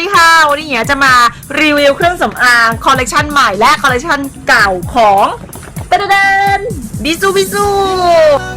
ดีค่ะ วันนี้เหียจะมารีวิวเครื่องสำอางคอลเลกชันใหม่และคอลเลกชันเก่าของเตเดน บิซูบิซู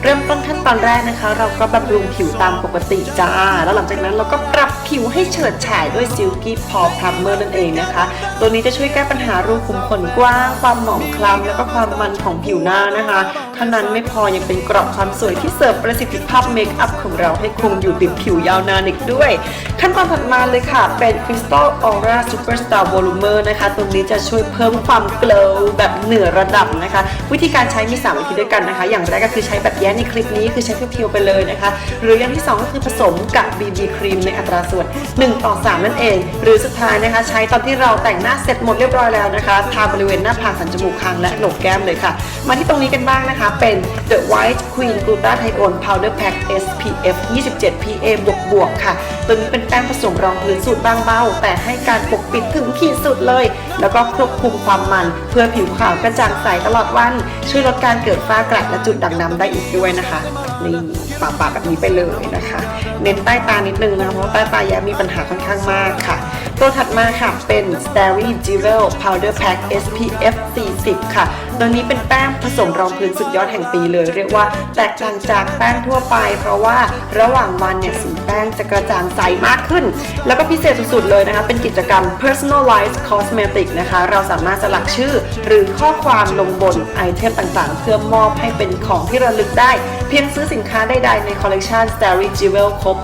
เริ่มต้นขั้นตอนแรกนะคะ เราก็บำรุงผิวตามปกติจ้า แล้วหลังจากนั้นเราก็ปรับผิวให้เฉิดฉายด้วย Silky Pore Plummer นั่นเองนะคะ ตัวนี้จะช่วยแก้ปัญหารูขุมขนกว้าง ความหมองคล้ำแล้วก็ความมันของผิวหน้านะคะเท่านั้นไม่พอยังเป็นกรอบความสวยที่เสริมประสิทธิภาพเมคอัพของเราให้คงอยู่ติดผิวยาวนานอีกด้วย ขั้นตอนถัดมาเลยค่ะ เป็น Crystal Aura Superstar Volumer นะคะ ตัวนี้จะช่วยเพิ่มความ glow แบบเหนือระดับนะคะ วิธีการใช้มี3วิธีด้วยกันนะคะ อย่างแรกก็คือใช้แบบแย้ในคลิปนี้คือใช้เพียวๆไปเลยนะคะ หรืออย่างที่ 2 ก็คือผสมกับ BB ครีมในอัตราส่วน 1 ต่อ 3 นั่นเอง หรือสุดท้ายนะคะ ใช้ตอนที่เราแต่งหน้าเสร็จหมดเรียบร้อยแล้วนะคะทาบริเวณหน้าผากสันจมูกคางและโหนกแก้มเลยค่ะ มาที่ตรงนี้กันบ้างนะคะ เป็น The White Queen Glutathione Powder Pack SPF 27 PA บวกบวกค่ะตัวนี้เป็นแป้งผสมรองพื้นสูตรบางเบาแต่ให้การปกปิดถึงขีดสุดเลย แล้วก็ควบคุมความมัน เพื่อผิวขาวกระจ่างใสตลอดวัน ช่วยลดการเกิดฝ้ากระและจุดด่างดำได้อีกด้วยนะคะนี่ปาปาแบบนี้ไปเลยนะคะ เน้นใต้ตานิดนึงนะคะเพราะใต้ตาแย้มมีปัญหาค่อนข้างมากค่ะ ตัวถัดมาค่ะ เป็น Starry Jewel Powder Pack SPF 40 ค่ะ ตัวนี้เป็นแป้งผสมรองพื้นสุดยอดแห่งปีเลย เรียกว่าแตกต่างจากแป้งทั่วไป เพราะว่าระหว่างวันเนี่ยสีแป้งจะกระจ่างใสมากขึ้น แล้วก็พิเศษสุดๆเลยนะคะ เป็นกิจกรรม Personalized Cosmetic นะคะ เราสามารถสลักชื่อหรือข้อความลงบนไอเทมต่างๆ เพื่อมอบให้เป็นของที่ระลึกได้ เพียงซื้อสินค้าใดๆในคอลเลกชัน Starry Jewel ครบ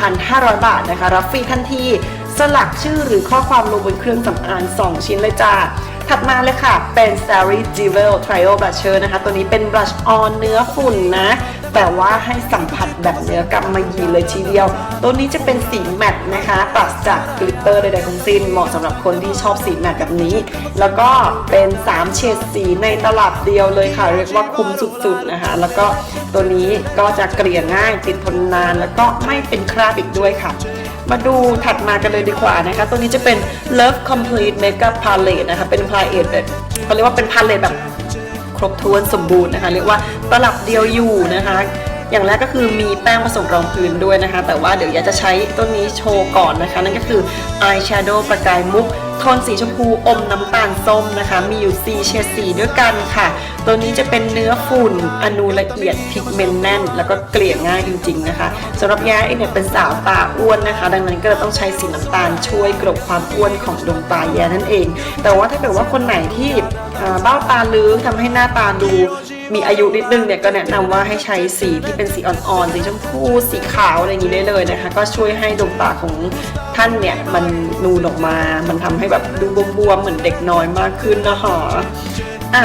1,500 บาทนะคะรับฟรีทันที สลักชื่อหรือข้อความลงบนเครื่องสำอาง2 ชิ้นเลยจ้าถัดมาเลยค่ะ เป็น Starry Jewel Trio Blusher นะคะ ตัวนี้เป็น blush on เนื้อฝุ่นนะ แต่ว่าให้สัมผัสแบบเนื้อกำมะหยี่เลยทีเดียว ตัวนี้จะเป็นสีแมตต์นะคะปราศจากกลิตเตอร์ใดๆทั้งสิ้น เหมาะสำหรับคนที่ชอบสีแมตต์แบบนี้ แล้วก็เป็น 3 เฉดสีในตลับเดียวเลยค่ะ เรียกว่าคุ้มสุดๆนะคะ แล้วก็ตัวนี้ก็จะเกลี่ยง่ายติดทนนาน แล้วก็ไม่เป็นคราบอีกด้วยค่ะ มาดูถัดมากันเลยดีกว่านะคะ ตัวนี้จะเป็น Love Complete Makeup Palette นะคะ เป็นพาเลทแบบเขาเรียกว่าเป็นพาเลทแบบครบถ้วนสมบูรณ์นะคะ เรียกว่าตลับเดียวอยู่นะคะ อย่างแรกก็คือมีแป้งผสมรองพื้นด้วยนะคะ แต่ว่าเดี๋ยวอยากจะใช้ตัวนี้โชว์ก่อนนะคะ นั่นก็คือ Eyeshadow ประกายมุกโทนสีชมพูอมน้ำตาลส้มนะคะ มีอยู่ 4 เฉดสีด้วยกันค่ะ ตัวนี้จะเป็นเนื้อฝุ่น อนูละเอียดพิกเมนต์แน่น แล้วก็เกลี่ยง่ายจริงๆนะคะสำหรับยาเองเนี่ยเป็นสาวตาอ้วนนะคะ ดังนั้นก็เลยต้องใช้สีน้ำตาลช่วยกลบความอ้วนของดวงตาแยนั่นเอง แต่ว่าถ้าเกิดว่าคนไหนที่เบ้าตาลึกทำให้หน้าตาดู มีอายุนิดนึงเนี่ยก็แนะนำว่าให้ใช้สีที่เป็นสีอ่อนๆสีชมพูสีขาวอะไรอย่างนี้ได้เลยนะคะ ก็ช่วยให้ดวงตาของท่านเนี่ยมันนูนออกมา มันทำให้แบบดูบวมๆเหมือนเด็กน้อยมากขึ้นนะคะอะ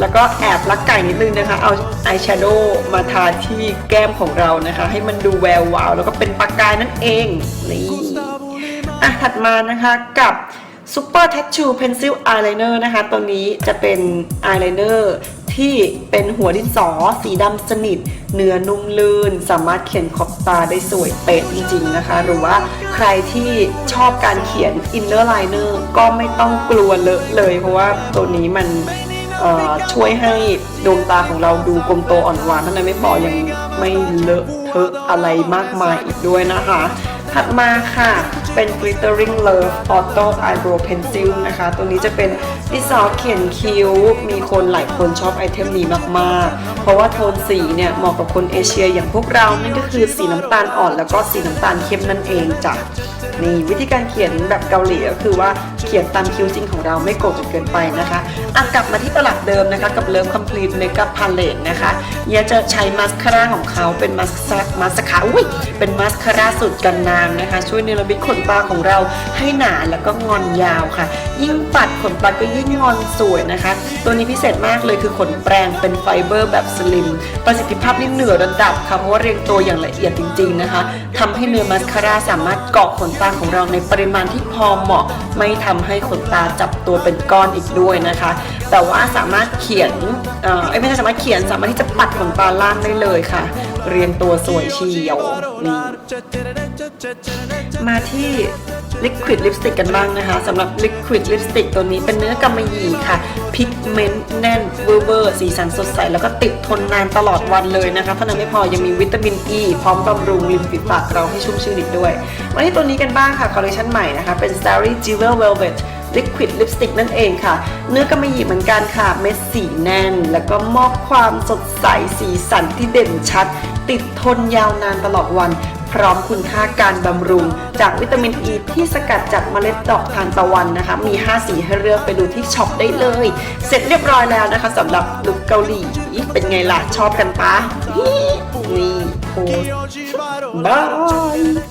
แล้วก็แอบลักไก่นิดนึงนะคะ เอาอายแชโดว์มาทาที่แก้มของเรานะคะ ให้มันดูแวววาว แล้วก็เป็นปากกายนั่นเองนี่อะถัดมานะคะกับ Super Tattoo Pencil Eyeliner นะคะ ตัวนี้จะเป็น eyeliner ที่เป็นหัวดินสอสีดำสนิท เนื้อนุ่มลื่น สามารถเขียนขอบตาได้สวยเป๊ะจริงๆนะคะ หรือว่าใครที่ชอบการเขียน inner liner ก็ไม่ต้องกลัวเลอะเลย เพราะว่าตัวนี้มันช่วยให้ดวงตาของเราดูกลมโตอ่อนหวานเท่านั้นไม่พอยังไม่เลอะเทอะอะไรมากมายอีกด้วยนะคะ ถัดมาค่ะเป็น glittering love auto eyebrow pencil นะคะ ตัวนี้จะเป็นดินสอเขียนคิ้ว มีคนหลายคนชอบไอเทมนี้มากๆ เพราะว่าโทนสีเนี่ยเหมาะกับคนเอเชียอย่างพวกเรา นั่นก็คือสีน้ำตาลอ่อนแล้วก็สีน้ำตาลเข้มนั่นเองจ้ะ นี่วิธีการเขียนแบบเกาหลีก็คือว่าเขียนตามคิ้วจริงของเราไม่โกงจนเกินไปนะคะอะกลับมาที่ตลับเดิมนะคะ กับเลิฟ complete makeup palette นะคะเยจะใช้มาสคาร่าของเขาเป็นมาสคามาสคาอุ้ยเป็นมาสคาร่าสูตรกันน้ำนะคะ ช่วยเนรมิตขนตาของเราให้หนาแล้วก็งอนยาวค่ะ ยิ่งปัดขนตาก็ยิ่งงอนสวยนะคะ ตัวนี้พิเศษมากเลยคือขนแปรงเป็นไฟเบอร์แบบสลิม ประสิทธิภาพนี่เหนือระดับค่ะเพราะว่าเรียงตัวอย่างละเอียดจริง ๆนะคะทำให้เนื้อมาสคาร่าสามารถเกาะขนตาของเราในปริมาณที่พอเหมาะ ไม่ทำให้ขนตาจับตัวเป็นก้อนอีกด้วยนะคะ แต่ว่าสามารถเขียนเอ่อไม่ใช่สามารถเขียนสามารถที่จะปัดขนตาล่างได้เลยค่ะ เรียงตัวสวยเฉียวนี่มาที่ Liquid Lipstick กันบ้างนะคะสำหรับ Liquid Lipstick ตัวนี้เป็นเนื้อกำมะหยี่ค่ะพิกเมนต์แน่นเวอร์เวอร์สีสันสดใส แล้วก็ติดทนนานตลอดวันเลยนะคะเท่านั้นไม่พอยังมีวิตามินอ e, ีพร้อมบำรุงริมฝีปากเราให้ชุ่มชื่นอีกด้วยวมาที่ตัวนี้กันบ้างค่ะคอลเลคชันใหม่นะคะ เป็น Starry Jewel Velvet Liquid Lipstick นั่นเองค่ะ เนื้อกำมะหยี่เหมือนกันค่ะ เม็ดสีแน่น แล้วก็มอบความสดใสสีสันที่เด่นชัด ติดทนยาวนานตลอดวัน พร้อมคุณค่าการบำรุง จากวิตามินอ e ีที่สกัดจากเมล็ดดอกทานตะวันนะคะ มี 5 สีให้เลือกไปดูที่ช็อปได้เลย เสร็จเรียบร้อยแล้วนะคะสำหรับลุคเกาหลี เป็นไงล่ะ ชอบกันปะนี่โพสต์บาย